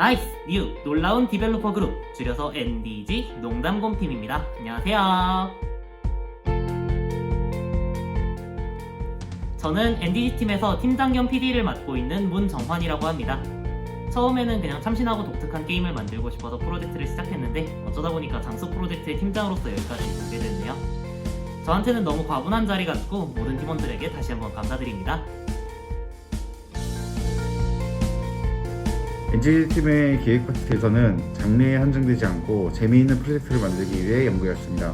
나이스 뉴 놀라운 디벨로퍼 그룹 줄여서 NDG 농담곰팀입니다. 안녕하세요. 저는 NDG 팀에서 팀장 겸 PD를 맡고 있는 문정환이라고 합니다. 처음에는 그냥 참신하고 독특한 게임을 만들고 싶어서 프로젝트를 시작했는데 어쩌다 보니까 장수 프로젝트의 팀장으로서 여기까지 오게 됐네요. 저한테는 너무 과분한 자리 같고 모든 팀원들에게 다시 한번 감사드립니다. NG팀의 기획 파트에서는 장르에 한정되지 않고 재미있는 프로젝트를 만들기 위해 연구했습니다.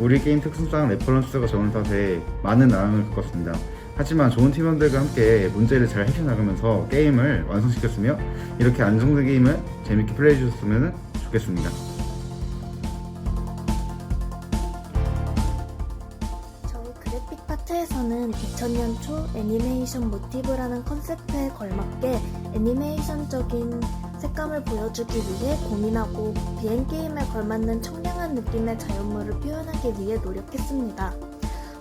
우리 게임 특성상 레퍼런스가 적은 탓에 많은 난항을 겪었습니다. 하지만 좋은 팀원들과 함께 문제를 잘 해결나가면서 게임을 완성시켰으며 이렇게 안정된 게임을 재밌게 플레이해 주셨으면 좋겠습니다. 파트에서는 2000년 초 애니메이션 모티브라는 컨셉트에 걸맞게 애니메이션적인 색감을 보여주기 위해 고민하고 비행 게임에 걸맞는 청량한 느낌의 자연물을 표현하기 위해 노력했습니다.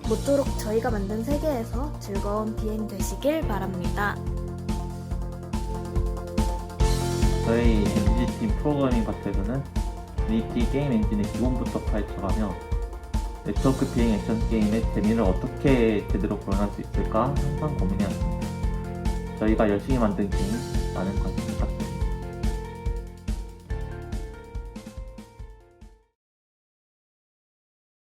모쪼록 저희가 만든 세계에서 즐거운 비행 되시길 바랍니다. 저희 NG팀 프로그래밍 파트에서는 유니티 게임 엔진의 기본부터 파헤쳐가며 네트워크 비행 액션 게임의 재미를 어떻게 제대로 구현할 수 있을까 항상 고민해왔습니다. 저희가 열심히 만든 게임 많은 관심